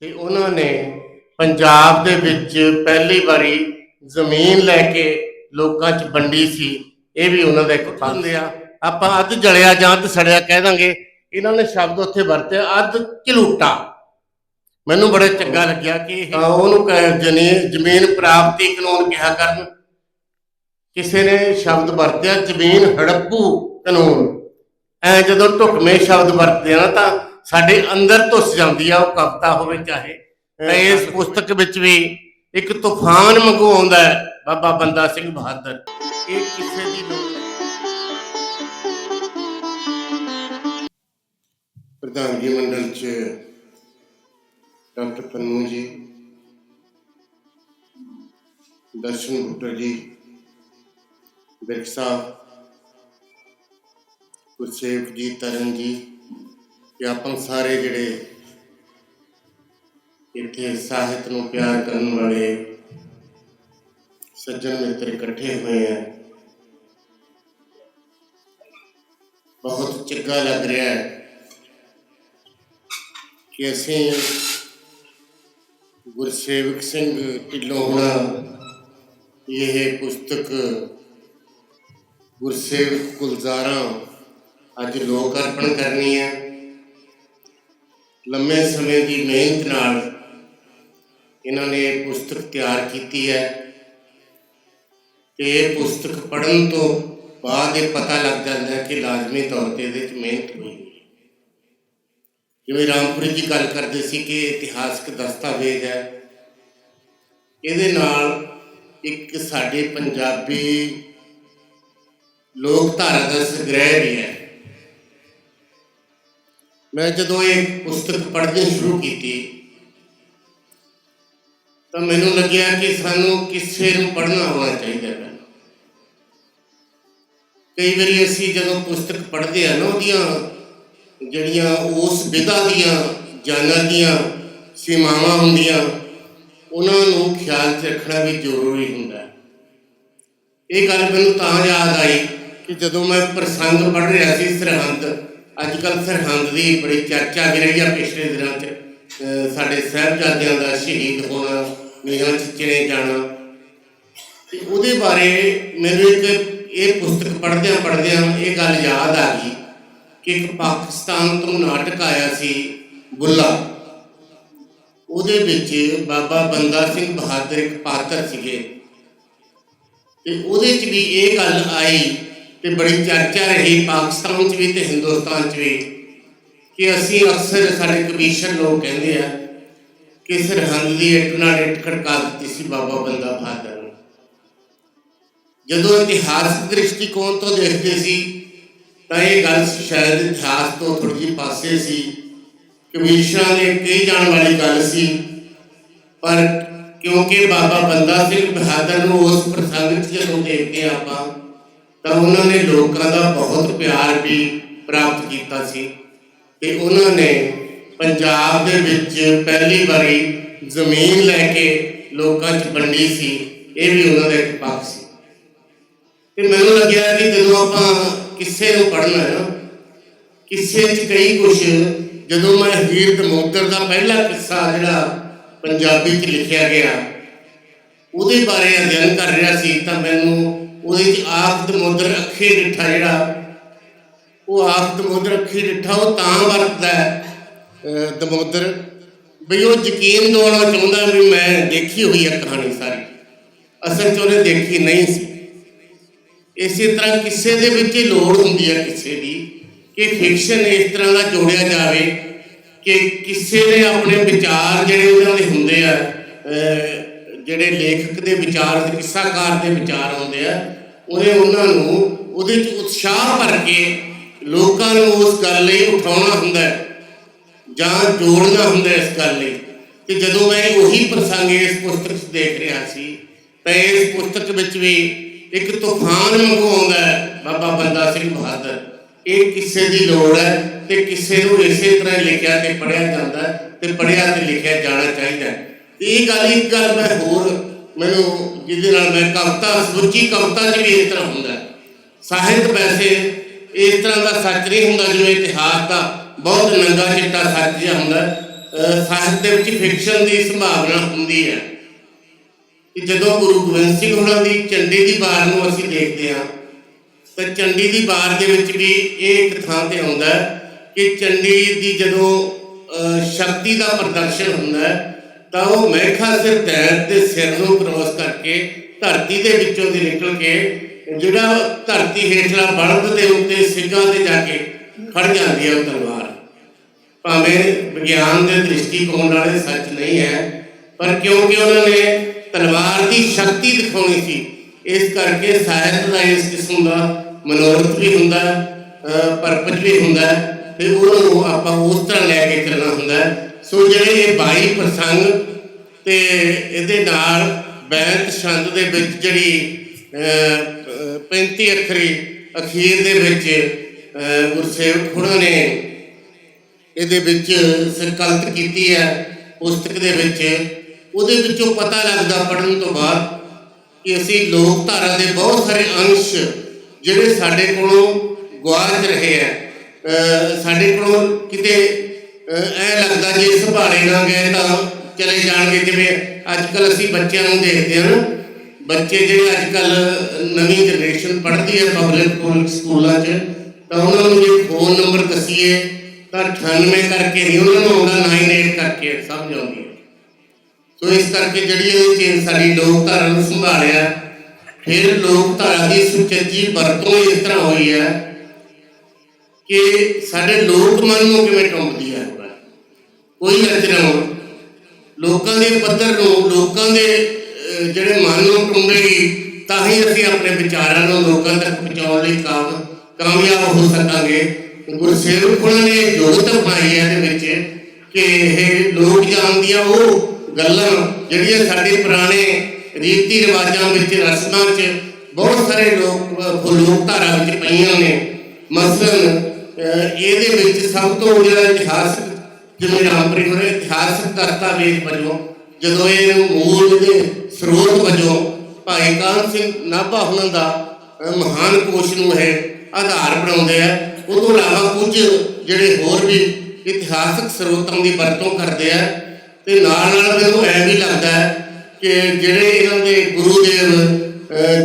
ਤੇ ਉਹਨਾਂ ਨੇ ਪੰਜਾਬ ਦੇ ਵਿੱਚ ਪਹਿਲੀ ਵਾਰੀ ਜ਼ਮੀਨ ਲੈ ਕੇ ਲੋਕਾਂ 'ਚ ਵੰਡੀ ਸੀ। ਇਹ ਵੀ ਉਹਨਾਂ ਦਾ ਇੱਕ ਫੰਦ ਆ। ਆਪਾਂ ਅੱਧ ਜਲਿਆ ਜਾਂ ਅੱਧ ਸੜਿਆ ਕਹਿ ਦਾਂਗੇ। ਇਹਨਾਂ ਨੇ ਸ਼ਬਦ ਉੱਥੇ ਵਰਤਿਆ, ਅੱਧ ਝਲੂਟਾ। ਮੈਨੂੰ ਬੜਾ ਚੰਗਾ ਲੱਗਿਆ ਕਿ ਉਹਨੂੰ ਕਹਿ- ਜ਼ਮੀਨ ਪ੍ਰਾਪਤੀ ਕਾਨੂੰਨ ਕਿਹਾ ਕਰਨ। ਕਿਸੇ ਨੇ ਸ਼ਬਦ ਵਰਤਿਆ, ਜ਼ਮੀਨ ਹੜੱਪੂ ਕਾਨੂੰਨ। ਐ ਜਦੋਂ ਢੁਕਵੇਂ ਸ਼ਬਦ ਵਰਤਦੇ ਆ ਤਾਂ ਸਾਡੇ ਅੰਦਰ ਧੁੱਸ ਜਾਂਦੀ ਆ ਉਹ ਕਵਿਤਾ ਹੋਵੇ ਚਾਹੇ ਤਾਂ ਇਸ ਪੁਸਤਕ ਵਿੱਚ ਵੀ ਇੱਕ ਤੂਫਾਨ ਵਾਂਗੂ ਆਉਂਦਾ ਹੈ ਬਾਬਾ ਬੰਦਾ ਸਿੰਘ ਬਹਾਦਰ। ਇਹ ਕਿਸੇ ਦੀ ਲੋੜ ਪ੍ਰਧਾਨਗੀ ਮੰਡਲ ਚ ਡਾਕਟਰ ਪੰਨੂ ਜੀ ਦਰਸ਼ਨ ਗੁੱਟਰ ਜੀ ਬਿਰਕ ਸਾਹਿਬ ਗੁਰਸੇਵਕ ਜੀ ਤਰਨ ਜੀ ਤੇ ਆਪਾਂ ਸਾਰੇ ਜਿਹੜੇ ਇੱਥੇ ਸਾਹਿਤ ਨੂੰ ਪਿਆਰ ਕਰਨ ਵਾਲੇ ਸੱਜਣ ਮਿੱਤਰ ਇਕੱਠੇ ਹੋਏ ਆ ਬਹੁਤ ਚੰਗਾ ਲੱਗ ਰਿਹਾ ਹੈ ਕਿ ਅਸੀਂ ਗੁਰਸੇਵਕ ਸਿੰਘ ਢਿੱਲੋਂ ਹੋਣਾ ਇਹ ਪੁਸਤਕ ਗੁਰਸੇਵਕ ਗੁਲਜ਼ਾਰਾਂ ਅੱਜ ਲੋਕ ਅਰਪਣ ਕਰਨੀ ਹੈ ਲੰਮੇ ਸਮੇਂ ਦੀ ਮਿਹਨਤ ਨਾਲ ਇਹਨਾਂ ਨੇ ਇਹ ਪੁਸਤਕ ਤਿਆਰ ਕੀਤੀ ਹੈ ਤੇ ਇਹ ਪੁਸਤਕ ਪੜ੍ਹਨ ਤੋਂ ਬਾਅਦ ਇਹ ਪਤਾ ਲੱਗ ਜਾਂਦਾ ਹੈ ਕਿ ਲਾਜ਼ਮੀ ਤੌਰ ਤੇ ਇਹਦੇ ਵਿੱਚ ਮਿਹਨਤ ਹੋਈ ਜਿਵੇਂ ਰਾਮਪੁਰੀ ਜੀ ਗੱਲ ਕਰਦੇ ਸੀ ਕਿ ਇਤਿਹਾਸਕ ਦਸਤਾਵੇਜ਼ ਹੈ, ਇਹਦੇ ਨਾਲ ਇੱਕ ਸਾਡੇ ਪੰਜਾਬੀ ਲੋਕ ਧਾਰਾ ਦਾ ਸੰਗ੍ਰਹਿ ਵੀ ਹੈ। ਮੈਂ ਜਦੋਂ ਇਹ ਪੁਸਤਕ ਪੜ੍ਹਨੀ ਸ਼ੁਰੂ ਕੀਤੀ, ਤਾਂ ਮੈਨੂੰ ਲੱਗਿਆ ਕਿ ਸਾਨੂੰ ਕਿਸੇ ਨੂੰ ਪੜ੍ਹਨਾ ਆਉਣਾ ਚਾਹੀਦਾ ਹੈ। ਕਈ ਵਾਰੀ ਅਸੀਂ ਜਦੋਂ ਪੁਸਤਕ ਪੜ੍ਹਦੇ ਆ ਨਾ ਉਹਦੀਆਂ, ਜਿਹੜੀਆਂ ਉਸ ਵਿਧਾ ਦੀਆਂ ਜਾਨਾਂ ਦੀਆਂ ਸੀਮਾਵਾਂ ਹੁੰਦੀਆਂ, ਉਹਨਾਂ ਨੂੰ ਖਿਆਲ 'ਚ ਰੱਖਣਾ ਵੀ ਜ਼ਰੂਰੀ ਹੁੰਦਾ ਇਹ ਗੱਲ ਮੈਨੂੰ ਤਾਂ ਯਾਦ ਆਈ ਕਿ ਜਦੋਂ ਮੈਂ ਪ੍ਰਸੰਗ ਪੜ੍ਹ ਰਿਹਾ ਸੀ ਸਰਹੰਦ ਅੱਜ ਕੱਲ ਸਰਹੰਦ ਦੀ ਬੜੀ ਚਰਚਾ ਵੀ ਰਹੀ ਆ ਪਿਛਲੇ ਦਿਨਾਂ 'ਚ। ਸਾਡੇ ਸਾਹਿਬਜ਼ਾਦਿਆਂ ਦਾ ਸ਼ਹੀਦ ਹੋਣਾ, ਨੀਹਾਂ 'ਚ ਜਾਣਾ। ਤੇ ਉਹਦੇ ਬਾਰੇ ਮੈਨੂੰ ਇੱਕ ਇਹ ਪੁਸਤਕ ਪੜ੍ਹਦਿਆਂ ਪੜ੍ਹਦਿਆਂ ਇਹ ਗੱਲ ਯਾਦ ਆ ਗਈ ਕਿ ਇੱਕ ਪਾਕਿਸਤਾਨ ਤੋਂ ਨਾਟਕ ਆਇਆ ਸੀ ਬੁੱਲਾ। ਉਹਦੇ ਵਿੱਚ ਬਾਬਾ ਬੰਦਾ ਸਿੰਘ ਬਹਾਦਰ ਇੱਕ ਪਾਤਰ ਸੀਗੇ। ਤੇ ਉਹਦੇ 'ਚ ਵੀ ਇਹ ਗੱਲ ਆਈ ਤੇ ਬੜੀ ਚਰਚਾ ਰਹੀ ਪਾਕਿਸਤਾਨ 'ਚ ਵੀ ਤੇ ਹਿੰਦੁਸਤਾਨ 'ਚ ਵੀ, ਕਿ ਅਸੀਂ ਅਕਸਰ ਸਾਡੇ ਕਮਿਸ਼ਨ ਲੋਕ ਕਹਿੰਦੇ ਆ ਕਿ ਸਰਹੰਦ ਦੀ ਇੱਟ ਨਾਲ ਇੱਟ ਖੜਕਾ ਦਿੱਤੀ ਸੀ ਬਾਬਾ ਬੰਦਾ ਬਹਾਦਰ ਜਦੋਂ ਇਤਿਹਾਸਕ ਦ੍ਰਿਸ਼ਟੀਕੋਣ ਤੋਂ ਦੇਖਦੇ ਸੀ, ਤਾਂ ਇਹ ਗੱਲ ਸ਼ਾਇਦ ਇਤਿਹਾਸ ਤੋਂ ਥੋੜੀ ਜਿਹੀ ਪਾਸੇ ਸੀ। ਕਮਿਸ਼ਨਾਂ ਨੇ ਕਹੀ ਜਾਣ ਵਾਲੀ ਗੱਲ ਸੀ, ਪਰ ਕਿਉਂਕਿ ਬਾਬਾ ਬੰਦਾ ਸਿੰਘ ਬਹਾਦਰ ਨੂੰ ਉਸ ਪ੍ਰਸੰਗ 'ਚ ਜਦੋਂ ਦੇਖਦੇ ਹਾਂ ਆਪਾਂ ਤਾਂ ਉਹਨਾਂ ਨੇ ਲੋਕਾਂ ਦਾ ਬਹੁਤ ਪਿਆਰ ਵੀ ਪ੍ਰਾਪਤ ਕੀਤਾ ਸੀ। ਤੇ ਉਹਨਾਂ ਨੇ ਪੰਜਾਬ ਦੇ ਵਿੱਚ ਪਹਿਲੀ ਵਾਰੀ ਜ਼ਮੀਨ ਲੈ ਕੇ ਲੋਕਾਂ 'ਚ ਵੰਡੀ ਸੀ। ਇਹ ਵੀ ਉਹਨਾਂ ਦਾ ਇੱਕ ਪੱਖ ਸੀ। ਤੇ ਮੈਨੂੰ ਲੱਗਿਆ ਕਿ ਜਦੋਂ ਆਪਾਂ ਕਿਸੇ ਨੂੰ ਪੜ੍ਹਨਾ ਹੈ ਨਾ, ਕਿਸੇ 'ਚ ਕਈ ਕੁਝ ਜਦੋਂ ਮੈਂ ਹੀਰ ਦਮੋਦਰ ਦਾ ਪਹਿਲਾ ਕਿੱਸਾ ਜਿਹੜਾ ਪੰਜਾਬੀ 'ਚ ਲਿਖਿਆ ਗਿਆ, ਉਹਦੇ ਬਾਰੇ ਅਧਿਐਨ ਕਰ ਰਿਹਾ ਸੀ ਤਾਂ ਮੈਨੂੰ ਉਹਦੇ 'ਚ ਆਖ ਦਮੋਦਰ ਅੱਖੇ ਡਿੱਠਾ ਜਿਹੜਾ। ਉਹ ਆਖ ਦਮੋਦਰ ਅੱਖੀ ਡਿੱਠਾ, ਉਹ ਤਾਂ ਵਰਤਦਾ ਦਮੋਦਰ ਬਈ ਉਹ ਯਕੀਨ ਦਿਵਾਉਣਾ ਚਾਹੁੰਦਾ ਵੀ ਮੈਂ ਦੇਖੀ ਹੋਈ ਹੈ ਕਹਾਣੀ ਸਾਰੀ। ਅਸਲ 'ਚ ਉਹਨੇ ਦੇਖੀ ਨਹੀਂ ਸੀ। ਇਸੇ ਤਰ੍ਹਾਂ ਕਿਸੇ ਦੇ ਵਿੱਚ ਲੋੜ ਹੁੰਦੀ ਹੈ ਕਿਸੇ ਦੀ ਕਿ ਫਿਕਸ਼ਨ ਇਸ ਤਰ੍ਹਾਂ ਦਾ ਜੋੜਿਆ ਜਾਵੇ ਕਿ ਕਿਸੇ ਨੇ ਆਪਣੇ ਵਿਚਾਰ ਜਿਹੜੇ ਉਹਨਾਂ ਦੇ ਹੁੰਦੇ ਆ ਜਿਹੜੇ ਲੇਖਕ ਦੇ ਵਿਚਾਰ ਤੇ ਕਿੱਸਾਕਾਰ ਦੇ ਵਿਚਾਰ ਹੁੰਦੇ ਆ ਉਹਨੇ ਉਹਨਾਂ ਨੂੰ, ਉਹਦੇ 'ਚ ਉਤਸ਼ਾਹ ਭਰ ਕੇ ਲੋਕਾਂ ਨੂੰ ਉਸ ਗੱਲ ਲਈ ਉਠਾਉਣਾ ਹੁੰਦਾ ਹੈ, ਜਾਂ ਜੋੜਨਾ ਹੁੰਦਾ ਇਸ ਗੱਲ ਲਈ। ਤੇ ਜਦੋਂ ਮੈਂ ਉਹੀ ਪ੍ਰਸੰਗ ਇਸ ਪੁਸਤਕ 'ਚ ਦੇਖ ਰਿਹਾ ਸੀ, ਤਾਂ ਇਸ ਪੁਸਤਕ ਵਿੱਚ ਵੀ ਇੱਕ ਤੂਫਾਨ ਵਾਂਗੂ ਆਉਂਦਾ ਹੈ, ਬਾਬਾ ਬੰਦਾ ਸਿੰਘ ਬਹਾਦਰ। ਇਹ ਕਿਸੇ ਦੀ ਲੋੜ ਹੈ ਤੇ ਕਿਸੇ ਨੂੰ ਇਸੇ ਤਰ੍ਹਾਂ ਲਿਖਿਆ ਤੇ ਪੜਿਆ ਜਾਂਦਾ ਤੇ ਪੜਿਆ ਤੇ ਲਿਖਿਆ ਜਾਣਾ ਚਾਹੀਦਾ ਹੈ। ਇਹ ਗੱਲ ਇੱਕ ਗੱਲ ਮੈਂ ਹੋਰ ਮੈਨੂੰ ਜਿਹਦੇ ਨਾਲ ਮੈਂ ਕਵਿਤਾ ਸਮੁੱਚੀ ਕਵਿਤਾ 'ਚ ਵੀ ਇਸ ਤਰ੍ਹਾਂ ਹੁੰਦਾ ਸਾਹਿਤ ਵੈਸੇ ਇਸ ਤਰ੍ਹਾਂ ਦਾ ਸੱਚ ਨਹੀਂ ਹੁੰਦਾ ਜਿਵੇਂ ਇਤਿਹਾਸ ਦਾ ਬਹੁਤ ਨੰਗਾ ਚਿੱਟਾ ਸੱਚ ਜਿਹਾ ਹੁੰਦਾ ਸਾਹਿਤ ਦੇ ਵਿੱਚ ਫਿਕਸ਼ਨ ਦੀ ਸੰਭਾਵਨਾ ਹੁੰਦੀ ਹੈ। ਕਿ ਜਦੋਂ ਗੁਰੂ ਗੋਬਿੰਦ ਸਿੰਘ ਹੋਣਾ ਦੀ ਚੰਡੀ ਦੀ ਬਾਰ ਨੂੰ ਅਸੀਂ ਦੇਖਦੇ ਹਾਂ ਤਾਂ ਚੰਡੀ ਦੀ ਬਾਰ ਦੇ ਵਿੱਚ ਵੀ ਇਹ ਇੱਕ ਥਾਂ ਤੇ ਆਉਂਦਾ ਕਿ ਚੰਡੀ ਦੀ ਜਦੋਂ ਅਹ, ਸ਼ਕਤੀ ਦਾ ਪ੍ਰਦਰਸ਼ਨ ਹੁੰਦਾ ਹੈ ਤਾਂ ਉਹ ਮਹਿਖਾ ਸਿਰ ਦੈਤ ਦੇ ਸਿਰ ਨੂੰ ਕ੍ਰੋਸ ਕਰਕੇ ਧਰਤੀ ਦੇ ਵਿੱਚੋਂ ਦੀ ਨਿਕਲ ਕੇ ਜਿਹੜਾ ਧਰਤੀ ਹੇਠਲਾ ਬਲਦ ਦੇ ਉੱਤੇ ਸਿੰਘਾਂ ਤੇ ਜਾ ਕੇ ਖੜ ਜਾਂਦੀ ਹੈ ਉਹ ਤਲਵਾਰ ਭਾਵੇਂ ਵਿਗਿਆਨ ਦੇ ਦ੍ਰਿਸ਼ਟੀਕੋਣ ਨਾਲ ਸੱਚ ਨਹੀਂ ਹੈ, ਪਰ ਕਿਉਂਕਿ ਉਹਨਾਂ ਨੇ ਤਲਵਾਰ ਦੀ ਸ਼ਕਤੀ ਦਿਖਾਉਣੀ ਸੀ, ਇਸ ਕਰਕੇ ਸਾਹਿਤ ਦਾ ਇਸ ਕਿਸਮ ਦਾ ਮਨੋਰਥ ਵੀ ਹੁੰਦਾ ਪਰਪਸ ਵੀ ਹੁੰਦਾ, ਤੇ ਉਹਨਾਂ ਨੂੰ ਆਪਾਂ ਉਸ ਤਰ੍ਹਾਂ ਲੈ ਕੇ ਚੱਲਣਾ ਹੁੰਦਾ ਹੈ। ਸੋ ਜਿਹੜੇ ਇਹ 22 ਪ੍ਰਸੰਗ ਤੇ ਇਹਦੇ ਨਾਲ ਬੈਂਤ ਛੰਦ ਦੇ ਵਿੱਚ ਜਿਹੜੀ ਅਹ, 35 ਅੱਖਰੀ ਅਖੀਰ ਦੇ ਵਿੱਚ ਗੁਰਸੇਵਕ ਖੁੜਾ ਨੇ ਇਹਦੇ ਵਿੱਚ ਸੰਕਲਪ ਕੀਤੀ ਹੈ ਪੁਸਤਕ ਦੇ ਵਿੱਚ। ਉਹਦੇ ਵਿੱਚੋਂ ਪਤਾ ਲੱਗਦਾ ਪੜਨ ਤੋਂ ਬਾਅਦ ਕਿ ਅਸੀਂ ਲੋਕ ਧਾਰਾ ਦੇ ਬਹੁਤ ਸਾਰੇ ਅੰਸ਼ ਜਿਹੜੇ ਸਾਡੇ ਕੋਲੋਂ ਗੁਆਚ ਰਹੇ ਆ ਸਾਡੇ ਕੋਲੋਂ ਕਿਤੇ ਐ ਲੱਗਦਾ ਜੇ ਸੰਭਾਲੇ ਨਾ ਗਏ ਤਾਂ ਚਲੇ ਜਾਣਗੇ ਜਿਵੇਂ ਅੱਜ ਕੱਲ ਅਸੀਂ ਬੱਚਿਆਂ ਨੂੰ ਦੇਖਦੇ ਹਾਂ ਨਾ। ਬੱਚੇ ਜਿਹੜੇ ਅੱਜ ਕੱਲ ਨਵੀਂ ਜਨਰੇਸ਼ਨ ਪੜ੍ਹਦੀ ਹੈ ਪਬਲਿਕ ਸਕੂਲਾਂ 'ਚ, ਤਾਂ ਉਹਨਾਂ ਨੂੰ ਜੇ ਫੋਨ ਨੰਬਰ ਦਸੀਏ, ਤਾਂ 98 ਕਰਕੇ ਨਹੀਂ ਉਹਨਾਂ ਨੂੰ ਆਉਂਦਾ 98 ਕਰਕੇ, ਸਮਝ ਆਉਂਦੀ ਹੈ। ਸੋ ਇਸ ਕਰਕੇ ਜਿਹੜੀ ਇਹ ਚੀਜ਼ ਸਾਡੀ ਲੋਕ ਧਾਰਾ ਨੂੰ ਸੰਭਾਲਿਆ, ਫਿਰ ਲੋਕ ਧਾਰਾ ਦੀ ਸੁਚੱਜੀ ਵਰਤੋਂ ਇਸ ਤਰ੍ਹਾਂ ਹੋਈ ਹੈ ਕਿ ਸਾਡੇ ਲੋਕ ਮਨ ਨੂੰ ਕਿਵੇਂ ਟੁੰਬਦੀ ਹੈ? ਕੋਈ ਰਚਨਾ ਲੋਕਾਂ ਦੇ ਪੱਧਰ ਨੂੰ, ਲੋਕਾਂ ਦੇ ਜਿਹੜੇ ਮਨ ਨੂੰ ਟੁੰਬੇਗੀ ਤਾਂ ਹੀ ਅਸੀਂ ਆਪਣੇ ਵਿਚਾਰਾਂ ਨੂੰ ਲੋਕਾਂ ਤੱਕ ਪਹੁੰਚਾਉਣ ਲਈ ਕਾਮ, ਕਾਮਯਾਬ ਹੋ ਸਕਾਂਗੇ। ਗੁਰਸੇਵਕ ਉਹਨਾਂ ਨੇ ਯੋਗਤਾ ਪਾਈ ਹੈ ਇਹਦੇ ਵਿੱਚ ਕਿ ਇਹ ਲੋਕ ਜਾਣਦੀਆਂ ਉਹ ਗੱਲਾਂ ਜਿਹੜੀਆਂ ਸਾਡੇ ਪੁਰਾਣੇ ਰੀਤੀ ਰਿਵਾਜਾਂ ਵਿੱਚ, ਰਸਮਾਂ 'ਚ ਬਹੁਤ ਸਾਰੇ ਲੋਕ ਲੋਕ ਧਾਰਾ ਵਿੱਚ ਪਈਆਂ ਨੇ। ਮਸਲਨ ਇਹਦੇ ਵਿੱਚ ਸਭ ਤੋਂ ਜਿਹੜਾ ਇਤਿਹਾਸਕ ਜਿਵੇਂ ਰਾਮਪ੍ਰੀਤ ਹੋਰੇ ਇਤਿਹਾਸਕ ਦਸਤਾਵੇਜ਼ ਵਜੋਂ, ਜਦੋਂ ਇਹ ਮੂਲ ਦੇ ਸਰੋਤ ਵਜੋਂ ਭਾਈ ਕਾਨ ਸਿੰਘ ਨਾਭਾ ਹੁਣਾਂ ਦਾ ਮਹਾਨ ਕੋਸ਼ ਨੂੰ ਇਹ ਆਧਾਰ ਬਣਾਉਂਦੇ ਆ ਉਹ ਤੋਂ ਇਲਾਵਾ ਕੁਝ ਜਿਹੜੇ ਹੋਰ ਵੀ ਇਤਿਹਾਸਕ ਸਰੋਤਾਂ ਦੀ ਵਰਤੋਂ ਕਰਦੇ ਆ, ਤੇ ਨਾਲ ਨਾਲ ਮੈਨੂੰ ਐ ਵੀ ਲੱਗਦਾ ਹੈ ਕਿ ਜਿਹੜੇ ਇਹਨਾਂ ਦੇ ਗੁਰੂ ਦੇਵ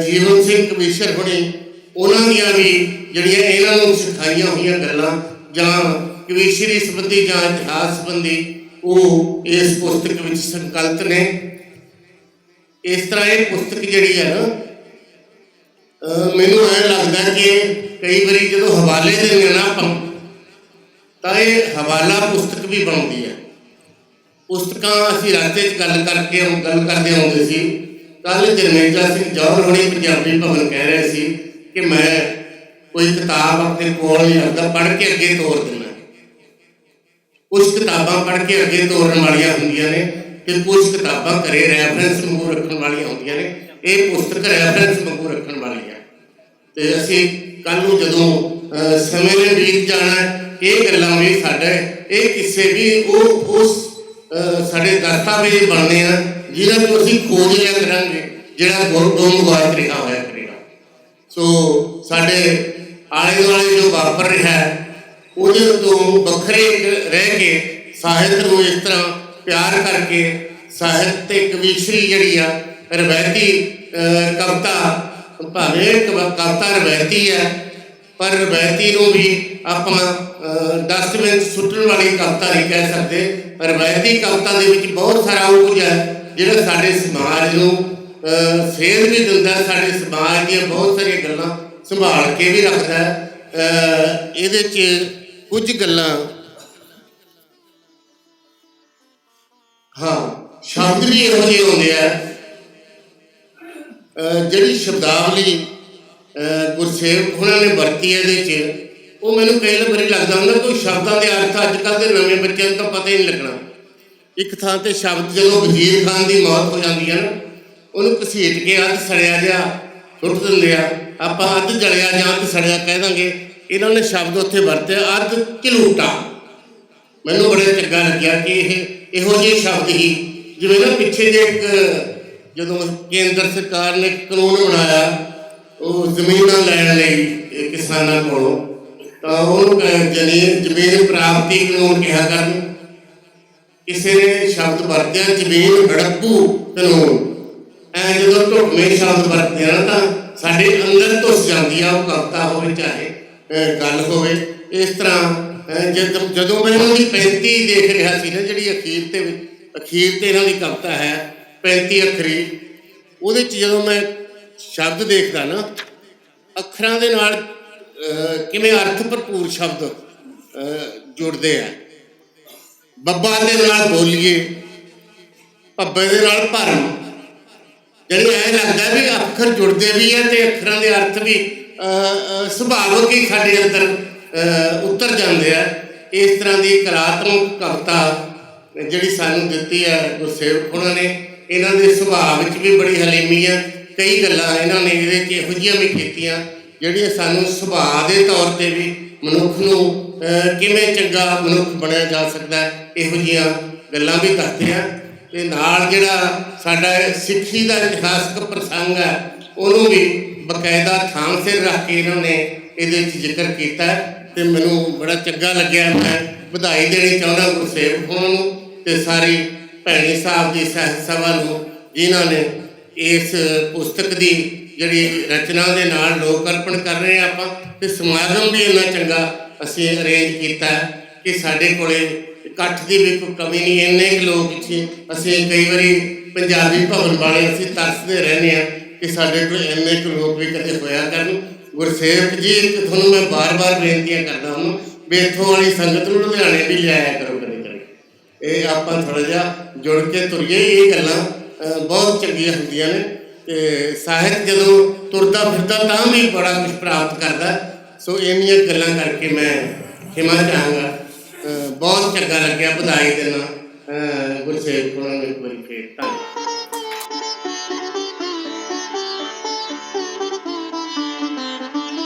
ਜੀਵਨ ਸਿੰਘ ਕਮਿਸ਼ਰ ਹੋਣੇ, ਉਹਨਾਂ ਦੀਆਂ ਵੀ ਜਿਹੜੀਆਂ ਇਹਨਾਂ ਨੂੰ ਸਿਖਾਈਆਂ ਹੋਈਆਂ ਗੱਲਾਂ ਜਾਂ ਕਵੀਸ਼ਰੀ ਸੰਬੰਧੀ ਜਾਂ ਇਤਿਹਾਸ ਸੰਬੰਧੀ ਉਹ ਇਸ ਪੁਸਤਕ ਵਿੱਚ ਸੰਕਲਿਤ ਨੇ। ਇਸ ਤਰ੍ਹਾਂ ਇਹ ਪੁਸਤਕ ਜਿਹੜੀ ਹੈ ਨਾ ਮੈਨੂੰ ਐ ਲੱਗਦਾ ਕਿ ਕਈ ਵਾਰੀ ਜਦੋਂ ਹਵਾਲੇ ਦਿੰਦੇ ਨਾ ਆਪਾਂ, ਤਾਂ ਇਹ ਹਵਾਲਾ ਪੁਸਤਕ ਵੀ ਬਣਦੀ ਹੈ ਪੁਸਤਕਾਂ ਅਸੀਂ ਰਾਤੇ 'ਚ ਗੱਲ ਕਰਕੇ ਗੱਲ ਕਰਦੇ ਹੁੰਦੇ ਸੀ ਕੱਲ ਜਰਨੇਜਾ ਸਿੰਘ ਜੌਹਰ ਹੋਣੀ ਪੰਜਾਬੀ ਭਵਨ ਕਹਿ ਰਹੇ ਸੀ ਕਿ ਮੈਂ ਕੋਈ ਕਿਤਾਬ ਆਪਣੇ ਕੋਲ ਨਹੀਂ ਰੱਖਦਾ ਪੜ੍ਹ ਕੇ ਅੱਗੇ ਤੋਰ ਦਿੰਦਾ। ਕੁਝ ਕਿਤਾਬਾਂ ਪੜ੍ਹ ਕੇ ਅੱਗੇ ਤੋਰਨ ਵਾਲੀਆਂ ਹੁੰਦੀਆਂ ਨੇ ਤੇ ਕੁਝ ਕਿਤਾਬਾਂ ਘਰੇ ਰੈਫਰੈਂਸ ਵਾਂਗੂ ਰੱਖਣ ਵਾਲੀਆਂ ਹੁੰਦੀਆਂ ਨੇ। ਇਹ ਪੁਸਤਕ ਰੈਫਰੈਂਸ ਵਾਂਗੂ ਰੱਖਣ ਵਾਲੀ ਹੈ ਤੇ ਅਸੀਂ ਕੱਲ ਨੂੰ ਜਦੋਂ ਸਮੇਂ ਨੇ ਬੀਤ ਜਾਣਾ, ਇਹ ਗੱਲਾਂ ਵੀ ਸਾਡੇ, ਇਹ ਕਿਸੇ ਵੀ ਉਹ, ਉਸ ਸਾਡੇ ਦਸਤਾਵੇਜ਼ ਬਣਨੇ ਆ, ਜਿਹਨਾਂ ਨੂੰ ਅਸੀਂ ਖੋਜ ਲਿਆ ਕਰਾਂਗੇ, ਜਿਹੜਾ ਗੁਰਦੁਆਰਾ ਗਵਾਚ ਰਿਹਾ ਹੋਇਆ ਕਰੇਗਾ। ਸੋ ਸਾਡੇ ਆਲੇ ਦੁਆਲੇ ਜੋ ਵਾਪਰ ਰਿਹਾ ਹੈ ਉਹਦੇ ਤੋਂ ਵੱਖਰੇ ਰਹਿ ਕੇ ਸਾਹਿਤ ਨੂੰ ਇਸ ਤਰ੍ਹਾਂ ਪਿਆਰ ਕਰਕੇ ਸਾਹਿਤ ਤੇ ਕਵੀਸ਼ਰੀ ਜਿਹੜੀ ਆ ਰਵਾਇਤੀ ਅਹ, ਕਵਿਤਾ ਭਾਵੇਂ ਕਵ- ਕਵਿਤਾ ਰਵਾਇਤੀ ਹੈ ਪਰ ਰਵਾਇਤੀ ਨੂੰ ਵੀ ਆਪਾਂ ਡਸਟਬਿਨ ਸੁੱਟਣ ਵਾਲੀ ਕਵਿਤਾ ਨਹੀਂ ਕਹਿ ਸਕਦੇ ਰਵਾਇਤੀ ਕਵਿਤਾ ਦੇ ਵਿੱਚ ਬਹੁਤ ਸਾਰਾ ਉਹ ਕੁਝ ਹੈ ਜਿਹੜਾ ਸਾਡੇ ਸਮਾਜ ਨੂੰ ਸੇਧ ਵੀ ਦਿੰਦਾ ਸਾਡੇ ਸਮਾਜ ਦੀਆਂ ਬਹੁਤ ਸਾਰੀਆਂ ਗੱਲਾਂ ਸੰਭਾਲ ਕੇ ਵੀ ਰੱਖਦਾ ਇਹਦੇ 'ਚ ਕੁਝ ਗੱਲਾਂ ਹਾਂ ਸ਼ਬਦ ਵੀ ਇਹੋ ਜਿਹੇ ਹੁੰਦੇ ਆ। ਜਿਹੜੀ ਸ਼ਬਦਾਵਲੀ, ਅਹ ਗੁਰਸੇਵਕ ਉਹਨਾਂ ਨੇ ਵਰਤੀ ਹੈ ਇਹਦੇ 'ਚ, ਉਹ ਮੈਨੂੰ ਕਈ ਵਾਰੀ ਲੱਗਦਾ ਹੁੰਦਾ ਕੋਈ ਸ਼ਬਦਾਂ ਦੇ ਅਰਥ ਅੱਜ ਕੱਲ੍ਹ ਦੇ ਨਵੇਂ ਬੱਚਿਆਂ ਨੂੰ ਤਾਂ ਪਤਾ ਹੀ ਨਹੀਂ ਲੱਗਣਾ। ਇੱਕ ਥਾਂ ਤੇ ਸ਼ਬਦ ਜਦੋਂ ਵਜ਼ੀਰ ਖਾਨ ਦੀ ਮੌਤ ਹੋ ਜਾਂਦੀ ਹੈ ਨਾ, ਉਹਨੂੰ ਘਸੀਟ ਕੇ ਅੱਧ ਸੜਿਆ ਜਿਹਾ ਸੁੱਟ ਦਿੰਦੇ ਆ। ਆਪਾਂ ਅੱਧ ਜਲਿਆ ਜਾਂ ਅੱਧ ਸੜਿਆ ਕਹਿ ਦਾਂਗੇ। ਇਹਨਾਂ ਨੇ ਸ਼ਬਦ ਉੱਥੇ ਵਰਤਿਆ ਅੱਧ ਝਲੂਟਾ ਮੈਨੂੰ ਬੜਾ ਚੰਗਾ ਲੱਗਿਆ ਕਿ ਇਹ ਇਹੋ ਜਿਹੇ ਸ਼ਬਦ ਹੀ, ਜਿਵੇਂ ਨਾ ਪਿੱਛੇ ਜੇ ਇੱਕ, ਜਦੋਂ ਕੇਂਦਰ ਸਰਕਾਰ ਨੇ ਕਾਨੂੰਨ ਬਣਾਇਆ, ਉਹ ਜ਼ਮੀਨਾਂ ਲੈਣ ਲਈ ਕਿਸਾਨਾਂ ਕੋਲੋਂ, ਤਾਂ ਉਹਨੂੰ ਕ- ਜ਼ਮੀਨ ਪ੍ਰਾਪਤੀ ਕਾਨੂੰਨ ਕਿਹਾ ਕਰਨ। ਕਿਸੇ ਨੇ ਸ਼ਬਦ ਵਰਤਿਆ, ਜ਼ਮੀਨ ਹੜੱਪੂ ਕਾਨੂੰਨ। ਐ ਜਦੋਂ ਢੁਕਵੇਂ ਸ਼ਬਦ ਵਰਤਿਆ ਨਾ ਤਾਂ ਸਾਡੇ ਅੰਦਰ ਧੁੱਸ ਜਾਂਦੀ ਆ, ਉਹ ਕਵਿਤਾ ਹੋਵੇ ਚਾਹੇ। ਗੱਲ ਹੋਵੇ ਇਸ ਤਰ੍ਹਾਂ ਜਦੋਂ ਮੈਂ ਇਹਨਾਂ ਦੀ 35 ਦੇਖ ਰਿਹਾ ਸੀ ਨਾ ਜਿਹੜੀ ਅਖੀਰ ਤੇ ਅਖੀਰ ਤੇ ਇਹਨਾਂ ਦੀ ਕਵਿਤਾ ਹੈ 35 ਅੱਖਰੀ ਉਹਦੇ ਚ ਜਦੋਂ ਮੈਂ ਸ਼ਬਦ ਦੇਖਦਾ ਨਾ ਅੱਖਰਾਂ ਦੇ ਨਾਲ ਅਹ, ਕਿਵੇਂ ਅਰਥ ਭਰਪੂਰ ਸ਼ਬਦ ਅਹ, ਜੁੜਦੇ ਆ। ਬੱਬਾ ਦੇ ਨਾਲ ਬੋਲੀਏ ਭੱਬੇ ਦੇ ਨਾਲ ਭਰਮ ਜਿਹੜੀ ਐ ਲੱਗਦਾ ਵੀ ਅੱਖਰ ਜੁੜਦੇ ਵੀ ਆ ਤੇ ਅੱਖਰਾਂ ਦੇ ਅਰਥ ਵੀ ਸੁਭਾਵਿਕ ਹੀ ਸਾਡੇ ਅੰਦਰ ਉਤਰ ਜਾਂਦੇ ਆ। ਇਸ ਤਰ੍ਹਾਂ ਦੀ ਕਲਾਤਮਕ ਕਵਿਤਾ ਜਿਹੜੀ ਸਾਨੂੰ ਦਿੱਤੀ ਹੈ ਗੁਰਸੇਵਕ ਉਹਨਾਂ ਨੇ। ਇਹਨਾਂ ਦੇ ਸੁਭਾਅ ਵਿੱਚ ਵੀ ਬੜੀ ਹਲੀਮੀ ਹੈ ਕਈ ਗੱਲਾਂ ਇਹਨਾਂ ਨੇ ਇਹਦੇ 'ਚ ਇਹੋ ਜਿਹੀਆਂ ਵੀ ਕੀਤੀਆਂ ਜਿਹੜੀਆਂ ਸਾਨੂੰ ਸੁਭਾਅ ਦੇ ਤੌਰ ਤੇ ਵੀ ਮਨੁੱਖ ਨੂੰ ਕਿਵੇਂ ਚੰਗਾ ਮਨੁੱਖ ਬਣਿਆ ਜਾ ਸਕਦਾ ਹੈ, ਇਹੋ ਜਿਹੀਆਂ ਗੱਲਾਂ ਵੀ ਦੱਸਦੇ ਆ ਤੇ ਨਾਲ ਜਿਹੜਾ ਸਾਡਾ ਸਿੱਖੀ ਦਾ ਇਤਿਹਾਸਕ ਪ੍ਰਸੰਗ ਹੈ ਉਹਨੂੰ ਵੀ ਬਕਾਇਦਾ ਥਾਂ ਸਿਰ ਰੱਖ ਕੇ ਇਹਨਾਂ ਨੇ ਇਹਦੇ ਵਿੱਚ ਜ਼ਿਕਰ ਕੀਤਾ ਹੈ ਤੇ ਮੈਨੂੰ ਬੜਾ ਚੰਗਾ ਲੱਗਿਆ, ਮੈਂ ਵਧਾਈ ਦੇਣੀ ਚਾਹੁੰਦਾ ਗੁਰਸੇਵਕ ਹੋਣ ਨੂੰ ਤੇ ਸਾਰੀ ਭੈਣੀ ਸਾਹਿਬ ਦੀ ਸਾਹਿਤ ਸਭਾ ਨੂੰ, ਜਿਨ੍ਹਾਂ ਨੇ ਇਸ ਪੁਸਤਕ ਦੀ ਜਿਹੜੀ ਰਚਨਾ ਦੇ ਨਾਲ ਲੋਕ ਅਰਪਣ ਕਰ ਰਹੇ ਹਾਂ ਆਪਾਂ ਤੇ ਸਮਾਗਮ ਵੀ ਇੰਨਾ ਚੰਗਾ ਅਸੀਂ ਅਰੇਂਜ ਕੀਤਾ ਹੈ ਕਿ ਸਾਡੇ ਕੋਲੇ ਇਕੱਠ ਦੀ ਵੀ ਕੋਈ ਕਮੀ ਨਹੀਂ, ਇੰਨੇ ਕੁ ਲੋਕ ਇੱਥੇ ਅਸੀਂ ਕਈ ਵਾਰੀ ਪੰਜਾਬੀ ਭਵਨ ਵਾਲੇ ਅਸੀਂ ਤਰਸਦੇ ਰਹਿੰਦੇ ਆ ਕਿ ਸਾਡੇ ਕੋਲ ਇੰਨੇ ਕੁ ਲੋਕ ਵੀ ਕਦੇ ਹੋਇਆ ਕਰਨ। ਗੁਰਸੇਵਕ ਜੀ ਇੱਕ ਤੁਹਾਨੂੰ ਮੈਂ ਬਾਰ-ਬਾਰ ਬੇਨਤੀਆਂ ਕਰਦਾ ਹਾਂ ਵੀ ਇੱਥੋਂ ਵਾਲੀ ਸੰਗਤ ਨੂੰ ਲੁਧਿਆਣੇ ਵੀ ਲਿਆਇਆ ਕਰੋ ਕਦੇ ਕਦੇ। ਇਹ ਆਪਾਂ ਥੋੜਾ ਜਿਹਾ ਜੁੜ ਕੇ ਤੁਰੀਏ ਇਹ ਗੱਲਾਂ ਬਹੁਤ ਚੰਗੀਆਂ ਹੁੰਦੀਆਂ ਨੇ ਤੇ ਸਾਹਿਤ ਜਦੋਂ ਤੁਰਦਾ ਫਿਰਦਾ ਤਾਂ ਵੀ ਬੜਾ ਕੁਝ ਪ੍ਰਾਪਤ ਕਰਦਾ। ਸੋ ਇੰਨੀਆਂ ਗੱਲਾਂ ਕਰਕੇ ਮੈਂ ਖਿਮਾ ਚਾਹਾਂਗਾ ਬਹੁਤ ਚੰਗਾ ਲੱਗਿਆ ਵਧਾਈ ਦੇਣਾ ਅਹ, ਗੁਰਸੇਵਕ ਉਹਨਾਂ ਨੂੰ ਇੱਕ ਵਾਰੀ ਫੇਰ। ਧੰਨਵਾਦ।